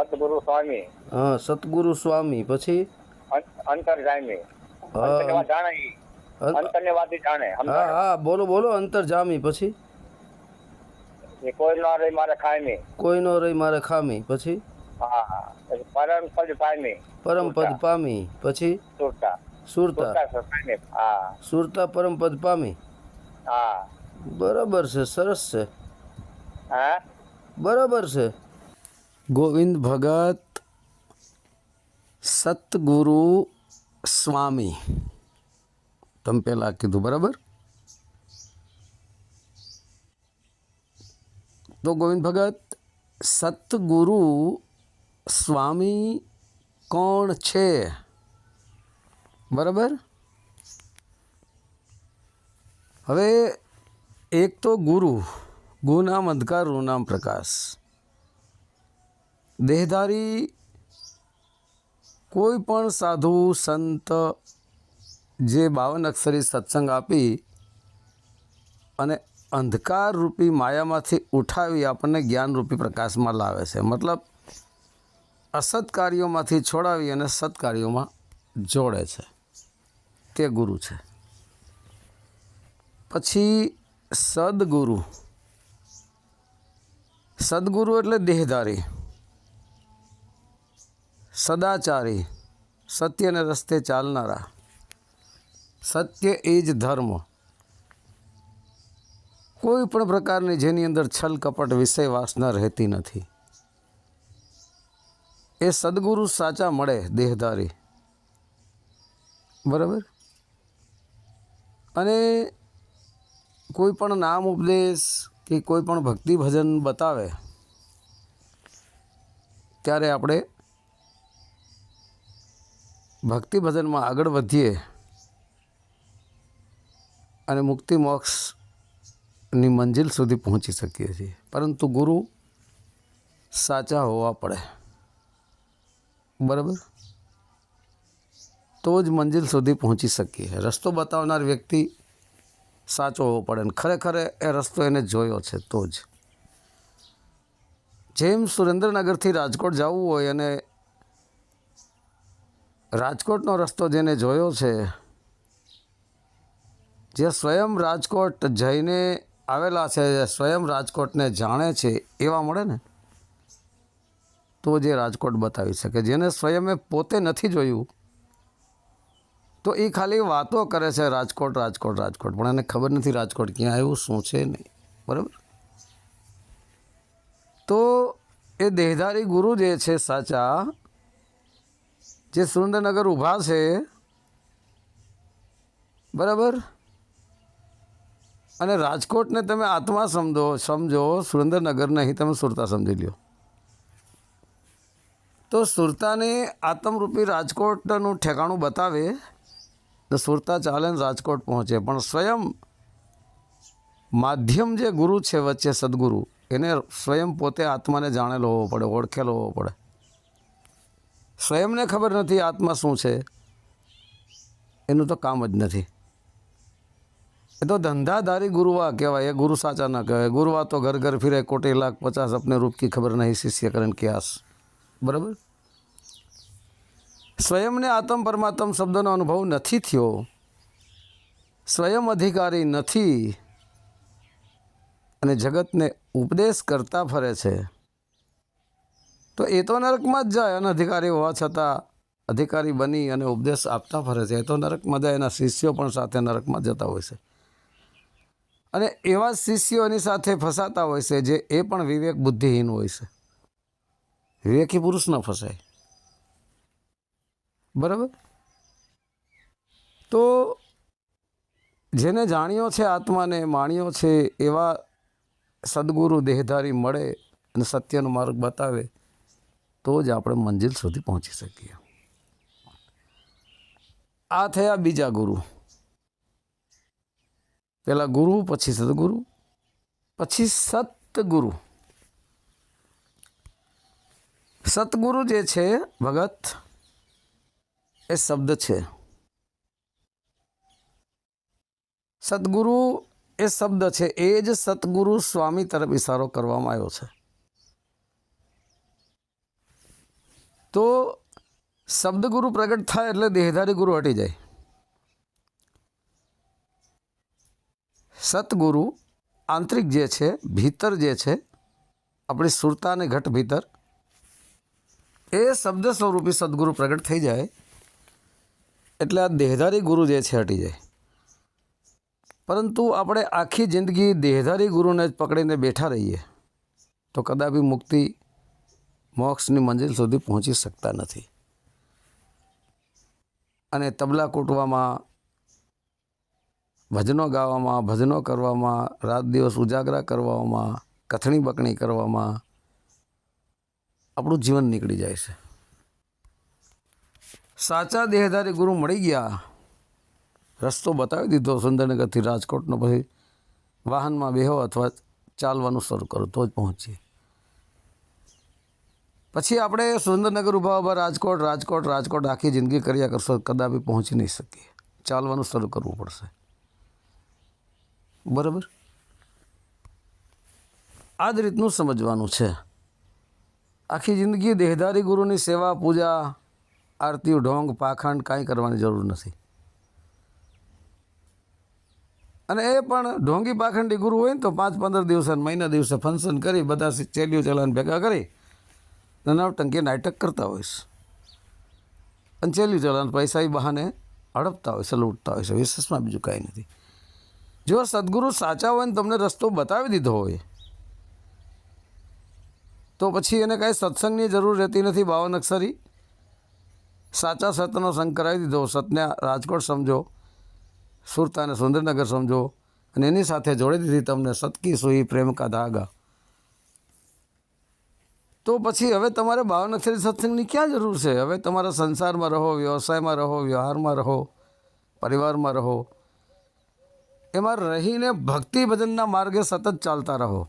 સદગુરુ સ્વામી હા સતગુરુ સ્વામી પછી અંતરજામી હા, અંતરને જાણે હા હા બોલો બોલો અંતરજામી પછી કોઈ નો રહી મારે ખામી કોઈ નો રહી મારે ખામી પછી પરમ પદ પામી પરમ પદ પામી પછી સુરતા સુરતા સુરતા હા સુરતા પરમ પદ પામી હા બરાબર છે સરસ છે હા બરાબર છે ગોવિંદ ભગત સતગુરુ સ્વામી તમે પહેલાં કીધું બરાબર તો ગોવિંદ ભગત સતગુરુ સ્વામી કોણ છે બરાબર હવે એક તો ગુરુ ગુ નામ અંધકાર રૂ નામ પ્રકાશ દેહધારી કોઈ પણ સાધુ, સંત જે બાવન અક્ષરી સત્સંગ આપી અને અંધકાર રૂપી માયામાંથી ઉઠાવી આપણને જ્ઞાનરૂપી પ્રકાશમાં લાવે છે. મતલબ અસત કાર્યોમાંથી છોડાવી અને સત્કાર્યોમાં જોડે છે. તે ગુરુ છે. પછી સદગુરુ. સદગુરુ એટલે દેહધારી. સદાચારી, સત્યને રસ્તે ચાલનારા. સત્ય એ જ ધર્મ. કોઈ પણ પ્રકારની જેની અંદર છલ કપટ વિષય વાસના રહેતી નથી. એ સદગુરુ સાચા મળે દેહધારી. બરાબર? અને કોઈ પણ નામ ઉપદેશ કે કોઈ પણ ભક્તિ ભજન બતાવે, ત્યારે આપણે ભક્તિ ભજનમાં આગળ વધીએ અને મુક્તિ મોક્ષની મંજિલ સુધી પહોંચી શકીએ છીએ. પરંતુ ગુરુ સાચા હોવા પડે. બરાબર? તો જ મંજિલ સુધી પહોંચી શકીએ. રસ્તો બતાવનાર વ્યક્તિ સાચો હોવો પડે ને ખરેખર એ રસ્તો એને જોયો છે તો જ. જેમ સુરેન્દ્રનગરથી રાજકોટ જવું હોય અને રાજકોટનો રસ્તો જેને જોયો છે, જે સ્વયં રાજકોટ જઈને આવેલા છે સ્વયં રાજકોટને જાણે છે, એવા મળે ને, તો જે રાજકોટ બતાવી શકે. જેને સ્વયં પોતે નથી જોયું, તો એ ખાલી વાતો કરે છે, રાજકોટ રાજકોટ રાજકોટ. પણ એને ખબર નથી રાજકોટ ક્યાં આવ્યું, શું છે નહીં. બરાબર? તો એ દેહધારી ગુરુ જે છે સાચા જે સુરેન્દ્રનગર ઊભા છે, બરાબર? અને રાજકોટને તમે આત્મા સમજો સમજો સુરેન્દ્રનગર નહીં તમે સુરતા સમજી લ્યો. તો સુરતાને આત્મરૂપી રાજકોટનું ઠેકાણું બતાવે, તો સુરતા ચાલે ને રાજકોટ પહોંચે. પણ સ્વયં માધ્યમ જે ગુરુ છે વચ્ચે સદગુરુ, એને સ્વયં પોતે આત્માને જાણેલો હોવો પડે, ઓળખેલો હોવો પડે. સ્વયંને ખબર નથી આત્મા શું છે. એનું તો કામ જ નથી. એ તો ધંધાધારી ગુરુવા કહેવાય, એ ગુરુ સાચા ના કહેવાય. ગુરુવા તો ઘર ઘર ફિરે, કોટી લાખ, પચાસ અપને રૂપ કી ખબર નહીં, શિષ્ય કરણ ક્યાસ. બરાબર? સ્વયંને આત્મ પરમાત્મ શબ્દનો અનુભવ નથી થયો. સ્વયં અધિકારી નથી. અને જગતને ઉપદેશ કરતા ફરે છે. તો એ તો નરકમાં જ જાય, અનધિકારી હોવા છતાં અધિકારી બની અને ઉપદેશ આપતા ફરે છે. એ તો નરકમાં જાય, એના શિષ્યો પણ સાથે નરકમાં જતા હોય છે. અને એવા શિષ્યો એની સાથે ફસાતા હોય છે જે એ પણ વિવેક બુદ્ધિહીન હોય છે. વિવેકી પુરુષ ન ફસાય. બરાબર? તો જેને જાણ્યો છે આત્માને, માણ્યો છે એવા સદગુરુ દેહધારી મળે અને સત્યનો માર્ગ બતાવે તો જ આપણે મંજિલ સુધી પહોંચી શકીએ. આ થયા બીજા ગુરુ. પહેલાં ગુરુ, પછી સદગુરુ, પછી સતગુરુ. સતગુરુ જે છે, ભગત, એ શબ્દ છે. સદગુરુ એ શબ્દ છે, એ જ સતગુરુ સ્વામી તરફ ઇશારો કરવામાં આવ્યો છે. તો શબ્દગુરુ પ્રગટ થાય એટલે દેહધારી ગુરુ હટી જાય. સતગુરુ આંતરિક જે છે, ભીતર જે છે, આપણી સુરતા અને ઘટ ભીતર, એ શબ્દ સ્વરૂપી સદગુરુ પ્રગટ થઈ જાય એટલે આ દેહધારી ગુરુ જે છે હટી જાય. પરંતુ આપણે આખી જિંદગી દેહધારી ગુરુને જ પકડીને બેઠા રહીએ તો કદાપી મુક્તિ મોક્ષની મંજિલ સુધી પહોંચી શકતા નથી. અને તબલા કૂટવામાં, ભજનો ગાવામાં, ભજનો કરવામાં, રાત દિવસ ઉજાગરા કરવામાં, કથણી બકણી કરવામાં આપણું જીવન નીકળી જાય છે. સાચા દેહધારી ગુરુ મળી ગયા. રસ્તો બતાવી દીધો સુંદરનગરથી રાજકોટનો, પછી વાહનમાં બેહો અથવા ચાલવાનું શરૂ કરો, તો જ પહોંચીએ. પછી આપણે સુરેન્દ્રનગર ઊભા ઊભા રાજકોટ રાજકોટ રાજકોટ આખી જિંદગી કર્યા કરશો, કદાપી પહોંચી નહીં શકીએ. ચાલવાનું શરૂ કરવું પડશે. બરાબર? આ જ રીતનું સમજવાનું છે. આખી જિંદગી દેહધારી ગુરુની સેવા, પૂજા, આરતી, ઢોંગ, પાખંડ કાંઈ કરવાની જરૂર નથી. અને એ પણ ઢોંગી પાખંડી ગુરુ હોય ને તો પાંચ પંદર દિવસે મહિના દિવસે ફંક્શન કરી, બધા ચેલીઓ ચલાન ભેગા કરી નાના ટંકી નાટક કરતા હોઈશ અને ચેલી ચલાન પૈસા એ બહાને હડપતા હોય છે, લૂંટતા હોય છે, વિશેષમાં બીજું કાંઈ નથી. જો સદગુરુ સાચા હોય ને તમને રસ્તો બતાવી દીધો હોય, તો પછી એને કાંઈ સત્સંગની જરૂર રહેતી નથી, બાવન અક્ષરી. સાચા સતનો સંગ કરાવી દીધો, સતને રાજકોટ સમજો, સુરતાને સુંદરનગર સમજો, અને એની સાથે જોડી દીધી તમને સતકી સુઈ પ્રેમ કા ધાગા. તો પછી હવે તમારે બાવન સત્સંગની ક્યાં જરૂર છે? હવે તમારા સંસારમાં રહો, વ્યવસાયમાં રહો, વ્યવહારમાં રહો, પરિવારમાં રહો. એમાં રહીને ભક્તિ ભજનના માર્ગે સતત ચાલતા રહો.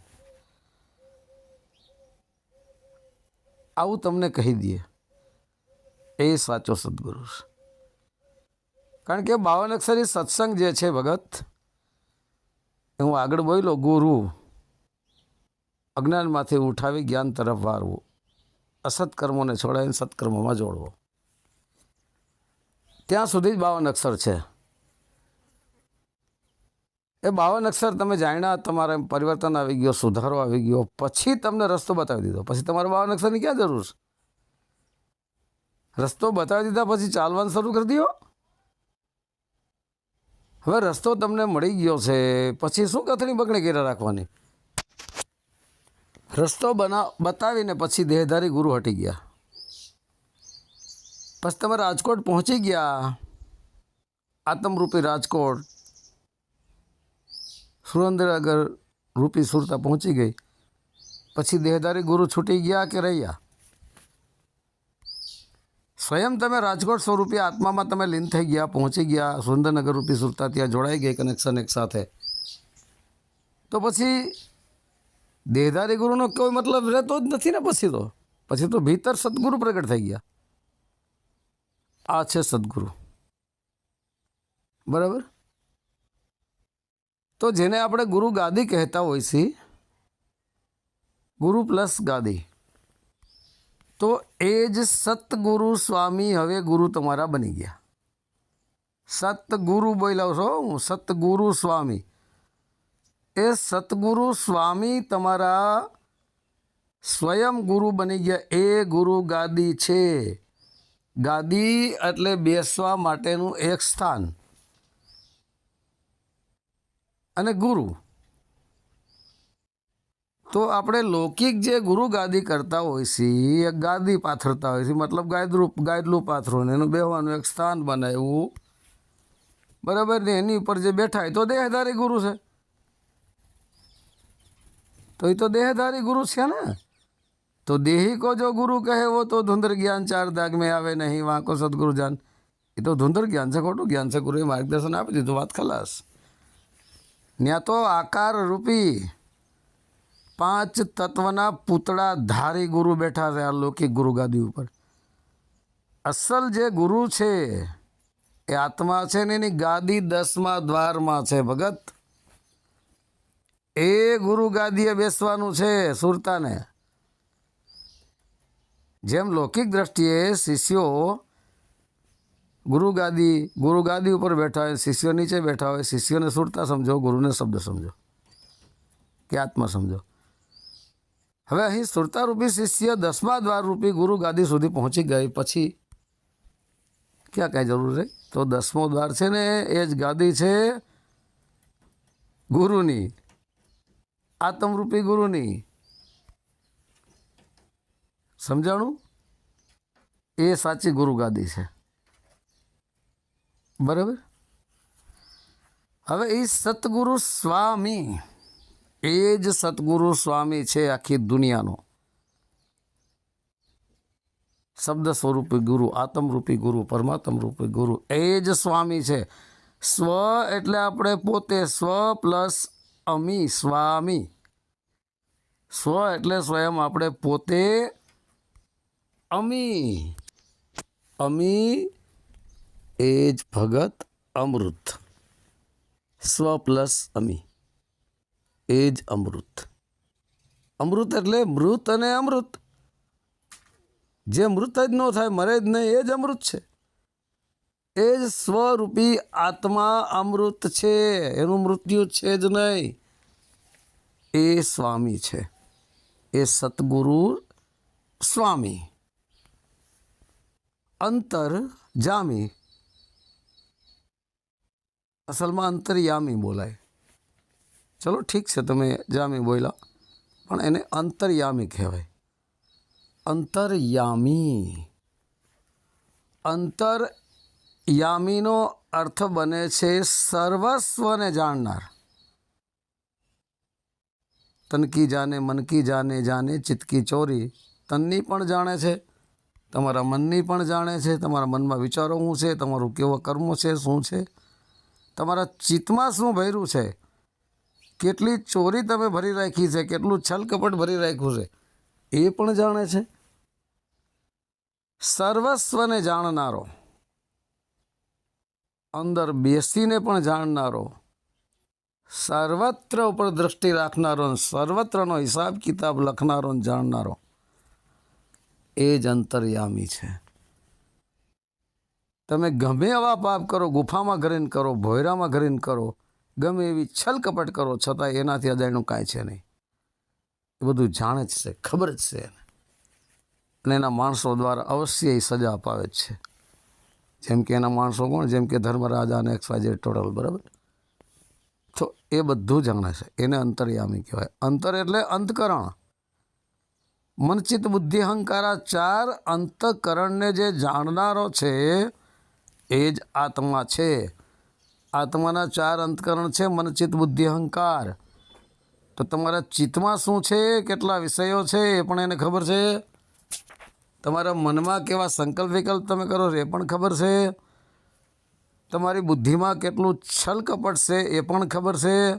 આવું તમને કહી દઈએ. એ સાચો સદગુરુ છે. કારણ કે બાવન સત્સંગ જે છે ભગત, હું આગળ બોલ્યો, ગુરુ અજ્ઞાનમાંથી ઉઠાવી જ્ઞાન તરફ વારવું અસત્કર્મોને છોડાવીને સત્કર્મોમાં જોડવો. ત્યાં સુધી જ બાવન અક્ષર છે. એ બાવન અક્ષર તમે જાણ્યા, તમારે પરિવર્તન આવી ગયો, સુધારો આવી ગયો, પછી તમને રસ્તો બતાવી દીધો. પછી તમારે બાવન અક્ષરની ક્યાં જરૂર છે? રસ્તો બતાવી દીધા, પછી ચાલવાનું શરૂ કરી દો હવે રસ્તો તમને મળી ગયો છે, પછી શું કથણી બકણી કર્યા રાખવાની? રસ્તો બના, બતાવીને પછી દેહધારી ગુરુ હટી ગયા. પછી તમે રાજકોટ પહોંચી ગયા. આતમરૂપી રાજકોટ. સુરેન્દ્રનગર રૂપી સુરતા પહોંચી ગઈ. પછી દેહધારી ગુરુ છૂટી ગયા કે રહ્યા? સ્વયં તમે રાજકોટ સ્વરૂપી આત્મામાં તમે લીન થઈ ગયા, પહોંચી ગયા. સુરેન્દ્રનગર રૂપી સુરતા ત્યાં જોડાઈ ગઈ કનેક્શન એક સાથે. તો પછી દેહધારી ગુરુનો કોઈ મતલબ રહેતો જ નથી ને પછી તો. પછી તો ભીતર સદગુરુ પ્રગટ થઈ ગયા. આ છે સદગુરુ. બરાબર? તો જેને આપણે ગુરુ ગાદી કહેતા હોય છે, ગુરુ પ્લસ ગાદી. તો એ જ સતગુરુ સ્વામી હવે ગુરુ તમારા બની ગયા. સતગુરુ બોલાવ છો હું, સતગુરુ સ્વામી. એ સતગુરુ સ્વામી તમારા સ્વયં ગુરુ બની ગયા. એ ગુરુ ગાદી છે. ગાદી એટલે બેસવા માટેનું એક સ્થાન. અને ગુરુ. તો આપણે લૌકિક જે ગુરુ ગાદી કરતા હોય છે, એ ગાદી પાથરતા હોય છે. મતલબ ગાયદરૂપ ગાયદલું પાથરું એનું બેહવાનું એક સ્થાન બનાવ્યું. બરાબર ને? એની ઉપર જે બેઠા હોય તો દેહધારી ગુરુ છે. તો એ તો દેહધારી ગુરુ છે ને? તો દેહી કો જો ગુરુ કહે, વો તો ધુંધર જ્ઞાન ચાર દાગ મેં આવે નહીં વાં કો સદગુરુ જાન એ તો ધુંધર જ્ઞાન છે, ખોટું જ્ઞાન છે, ગુરુએ માર્ગદર્શન આપી દીધું, વાત ખલાસ. ત્યાં તો આકાર રૂપી પાંચ તત્વના પૂતળા ધારી ગુરુ બેઠા છે આ લૌકિક ગુરુગાદી ઉપર. અસલ જે ગુરુ છે, એ આત્મા છે ને એની ગાદી દસમા દ્વારમાં છે, ભગત. એ ગુરુ ગાદીએ બેસવાનું છે સુરતાને. જેમ લૌકિક દ્રષ્ટિએ શિષ્યો ગુરુ ગાદી ગુરુ ગાદી ઉપર બેઠા હોય, શિષ્યો નીચે બેઠા હોય, શિષ્યોને સુરતા સમજો, ગુરુને શબ્દ સમજો. કે આત્મા સમજો. હવે અહીં સુરતારૂપી શિષ્ય દસમા દ્વાર રૂપી ગુરુ ગાદી સુધી પહોંચી ગઈ. પછી ક્યાં કાંઈ જરૂર રહી? તો દસમો દ્વાર છે ને, એ જ ગાદી છે ગુરુની. આત્મરૂપી ગુરુની. સમજાણું? એ સાચી ગુરુ ગાદી છે. બરાબર? હવે એ સતગુરુ સ્વામી, એ જ સતગુરુ સ્વામી છે આખી દુનિયાનો. શબ્દ સ્વરૂપી ગુરુ, આત્મરૂપી ગુરુ, પરમાત્મરૂપી ગુરુ, એ જ સ્વામી છે. સ્વ એટલે આપણે પોતે સ્વ પ્લસ અમી સ્વામી. સ્વ એટલે સ્વયં આપણે પોતે અમી. અમી એ જ ભગત અમૃત. સ્વ પ્લસ અમી. એ જ અમૃત. અમૃત એટલે મૃત અને અમૃત. જે મૃત જ ન થાય, મરે જ નહીં, એ જ અમૃત છે. એ જ સ્વરૂપી આત્મા અમૃત છે. એનું મૃત્યુ છે જ નહીં. એ સ્વામી છે. એ સતગુરુ સ્વામી. અંતર જામી. અસલમાં અંતરયામી બોલાય. ચલો ઠીક છે, તમે જામી બોલ્યા. પણ એને અંતરયામી કહેવાય. અંતર્યામી. અંતરયામીનો અર્થ બને છે સર્વસ્વને જાણનાર. તનકી જાને મનકી જાને જાને ચિતકી ચોરી તનની પણ જાણે છે, તમારા મનની પણ જાણે છે, તમારા મનમાં વિચારો શું છે, તમારું કેવા કર્મો છે, શું છે, તમારા ચિત્તમાં શું ભર્યું છે, કેટલી ચોરી તમે ભરી રાખી છે, કેટલું છલકપટ ભરી રાખ્યું છે, એ પણ જાણે છે. સર્વસ્વને જાણનારો અંદર બેસીને પણ જાણનારો, સર્વત્ર ઉપર દ્રષ્ટિ રાખનારો સર્વત્રનો હિસાબ કિતાબ લખનારો જાણનારો, એ જ અંતર્યામી છે. તમે ગમે એવા પાપ કરો, ગુફામાં ઘરીને કરો, ભોયરામાં ઘરીને કરો, ગમે એવી છલકપટ કરો, છતાં એનાથી અજાણ્યું કાંઈ છે નહીં. એ બધું જાણે જ છે, ખબર જ છે એને. અને એના માણસો દ્વારા અવશ્ય એ સજા અપાવે જ છે. જેમ કે એના માણસો કોણ? જેમ કે ધર્મરાજા અને એક્સવાય ટોટલ બરાબર? તો એ બધું જાણે છે. એને અંતર્યામી કહેવાય. અંતર એટલે અંતકરણ. મનચિત બુદ્ધિ, અહંકારા ચાર અંતકરણને જે જાણનારો છે, એ જ આત્મા છે. આત્માના ચાર અંતકરણ છે મનચિત બુદ્ધિ, અહંકાર. તો તમારા ચિત્તમાં શું છે? કેટલા વિષયો છે? એ પણ એને ખબર છે? તમારા મનમાં કેવા સંકલ્પ વિકલ્પ તમે કરો છો એ પણ ખબર છે? તમારી બુદ્ધિમાં કેટલું છલ કપટ છે એ પણ ખબર છે?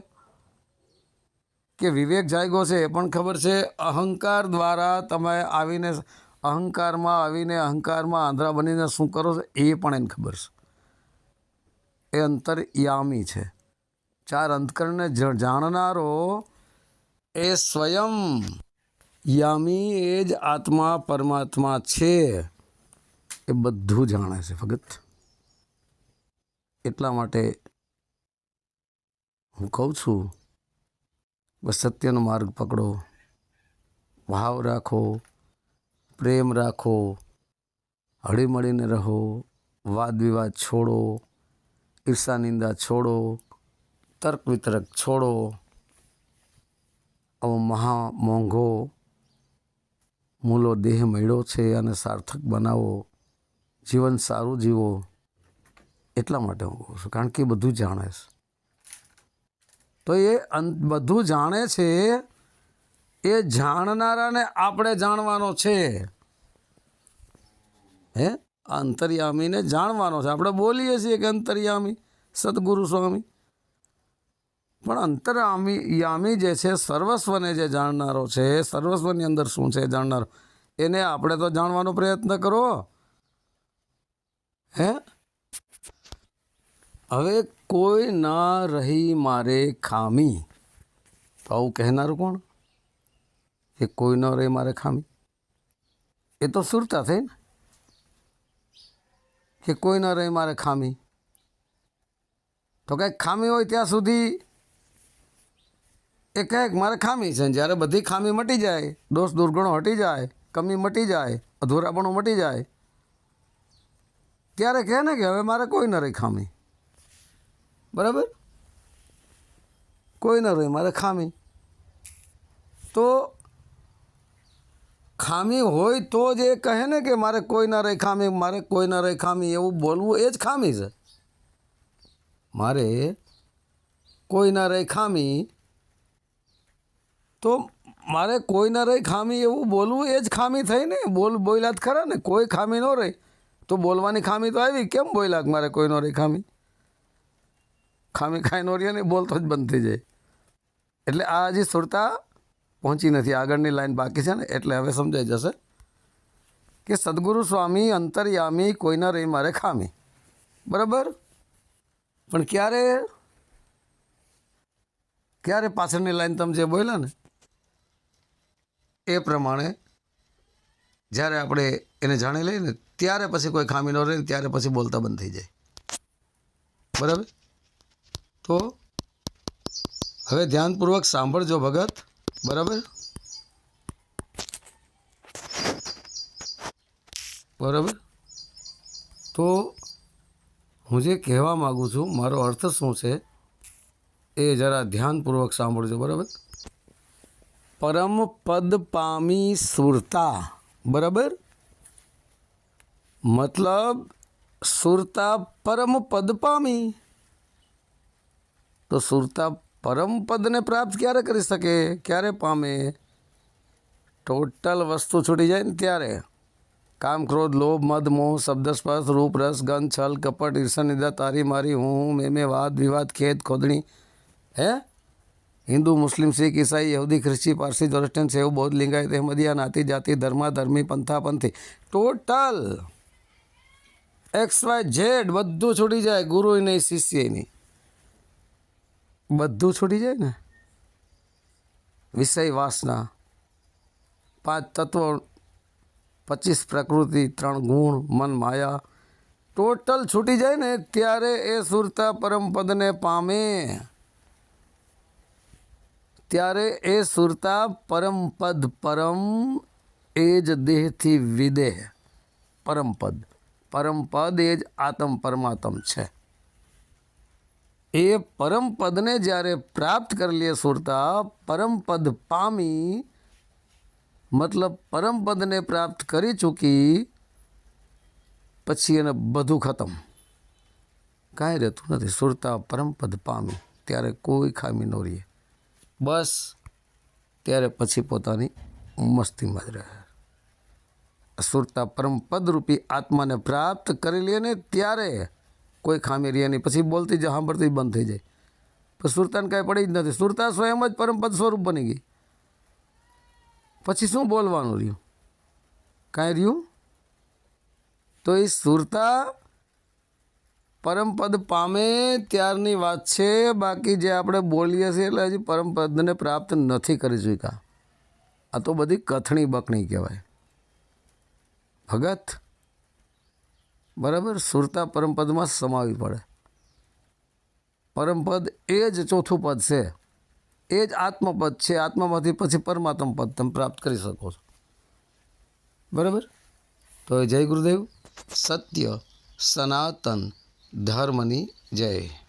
કે વિવેક જાગ્યો છે એ પણ ખબર છે? અહંકાર દ્વારા તમે આવીને અહંકારમાં આવીને અહંકારમાં આંધળા બનીને શું કરો છો એ પણ એને ખબર છે. એ અંતરયામી છે. ચાર અંતકરણને જાણનારો એ સ્વયં યામી એ જ આત્મા પરમાત્મા છે એ બધું જાણે છે, ભગત. એટલા માટે હું કહું છું, બસ સત્યનો માર્ગ પકડો, ભાવ રાખો, પ્રેમ રાખો, હળીમળીને રહો વાદ વિવાદ છોડો, ઈર્ષા નિંદા છોડો તર્ક વિતર્ક છોડો, આવો મહા મોંઘો મૂલો દેહ મળ્યો છે અને સાર્થક બનાવો, જીવન સારું જીવો, એટલા માટે હું કહું છું, કારણ કે એ બધું જાણે છે. તો એ બધું જાણે છે, એ જાણનારાને આપણે જાણવાનો છે. હે? અંતર્યામીને જાણવાનો છે. આપણે બોલીએ છીએ કે અંતર્યામી, સદગુરુ સ્વામી પણ અંતરયામી યામી જે છે, સર્વસ્વને જે જાણનારો છે, સર્વસ્વની અંદર શું છે જાણનારો, એને આપણે તો જાણવાનો પ્રયત્ન કરો. હે? હવે કોઈ ના રહી મારે ખામી. તો આવું કહેનારું કોણ? કે કોઈ ન રહી મારે ખામી? એ તો સુરતા થઈ ને. કે કોઈ ન રહી મારે ખામી. તો કંઈક ખામી હોય ત્યાં સુધી એ કહે મારે ખામી છે જ્યારે બધી ખામી મટી જાય, દોષ દુર્ગુણો હટી જાય, કમી મટી જાય, અધૂરાપણું મટી જાય. ત્યારે કહે ને કે હવે મારે કોઈ ન રહી ખામી. બરાબર? કોઈ ન રહી, મારે ખામી. તો ખામી હોય તો જ એ કહે ને કે મારે કોઈ ન રહી ખામી, મારે કોઈ ના રહી ખામી, એવું બોલવું એ જ ખામી છે. મારે કોઈ ન રહી ખામી તો મારે કોઈ ના રહી ખામી એવું બોલવું, એ જ ખામી થઈ ને. બોલ, બોલ્યા જ ખરા ને. કોઈ ખામી ન રહી. તો બોલવાની ખામી તો આવી. કેમ બોલ્યા મારે કોઈ ન રહી ખામી? ખામી ખાઈ નો રહી ને, બોલતો જ બંધ થઈ જાય. એટલે આ હજી સુરતા પહોંચી નથી. આગળની લાઈન બાકી છે ને, એટલે હવે સમજાઈ જશે કે સદગુરુ સ્વામી અંતરયામી કોઈના રહી મારે ખામી. બરાબર? પણ ક્યારે? ક્યારે પાછળની લાઈન તમે જે બોલ્યા ને એ પ્રમાણે જ્યારે આપણે એને જાણી લઈએ ને, ત્યારે પછી કોઈ ખામી ન રહે ને ત્યારે પછી બોલતા બંધ થઈ જાય. બરાબર? તો હવે ધ્યાનપૂર્વક સાંભળજો ભગત. બરાબર? બરાબર? તો હું જે કહેવા માગું છું, મારો અર્થ શું છે, એ જરા ધ્યાનપૂર્વક સાંભળજો. બરાબર? પરમ પદ પામી સુરતા. બરાબર? મતલબ સુરતા પરમ પદ પામી. તો સુરતા પરમ પદને પ્રાપ્ત ક્યારે કરી શકે? ક્યારે પામે? ટોટલ વસ્તુ છૂટી જાય ને ત્યારે. કામ, ક્રોધ, લોભ, મદ, મોહ, શબ્દ, સ્પર્શ, રૂપ, રસ, ગંધ, છલ, કપટ ઈર્ષણ નિદા, તારી, મારી, હું મેં મેમે વાદ, વિવાદ ખેત ખોદણી. હે? હિન્દુ, મુસ્લિમ, શીખ, ઈસાઈ, યહૂદી, ખ્રિસ્તી, પારસી જોરસ્ટન સેવ બૌદ્ધ, લિંગાયત, અહેમદિયા, નાતી જાતિ, ધર્મા, ધર્મી પંથાપંથી ટોટલ એક્સ વાય ઝેડ બધું છૂટી જાય. ગુરુ નહીં શિષ્ય નહીં. બધું છૂટી જાય ને? વિષય વાસના. પાંચ તત્વો, પચીસ પ્રકૃતિ, ત્રણ ગુણ, મન, માયા. ટોટલ છૂટી જાય ને, ત્યારે એ સુરતા પરમપદને પામે. ત્યારે એ સુરતા પરમપદ પરમ એ જ દેહથી વિદેહ. પરમપદ પરમપદ એ જ આત્મ પરમાત્મ છે. એ પરમપદને જ્યારે પ્રાપ્ત કરી લે સુરતા પરમપદ પામી, મતલબ પરમપદને પ્રાપ્ત કરી ચૂકી, પછી એને બધું ખતમ. કાંઈ રહેતું નથી. સુરતા પરમપદ પામી. ત્યારે કોઈ ખામી ન રહીએ બસ. ત્યારે પછી પોતાની મસ્તીમાં જ રહે. સુરતા પરમપદ પદરૂપી આત્માને પ્રાપ્ત કરી લે ને ત્યારે કોઈ ખામી રહે નહીં. પછી બોલતી જ, સાંભળતી બંધ થઈ જાય. પણ સુરતાને કાંઈ પડી જ નથી. સુરતા સ્વયં જ પરમપદ સ્વરૂપ બની ગઈ. પછી શું બોલવાનું રહ્યું? કાંઈ રહ્યું? તો એ સુરતા પરમપદ પામે ત્યારની વાત છે. બાકી જે આપણે બોલીએ છીએ એટલે હજી પરમપદને પ્રાપ્ત નથી કરી શક્યા. આ તો બધી કથણી બકણી કહેવાય. ભગત બરાબર સુરતા પરમપદમાં સમાવી પડે. પરમપદ એ જ ચોથું પદ છે. એ જ આત્મપદ છે. આત્મામાંથી પછી પરમાત્મ પદ તમે પ્રાપ્ત કરી શકો છો. બરાબર? તો જય ગુરુદેવ. સત્ય, સનાતન ધર્મની જય.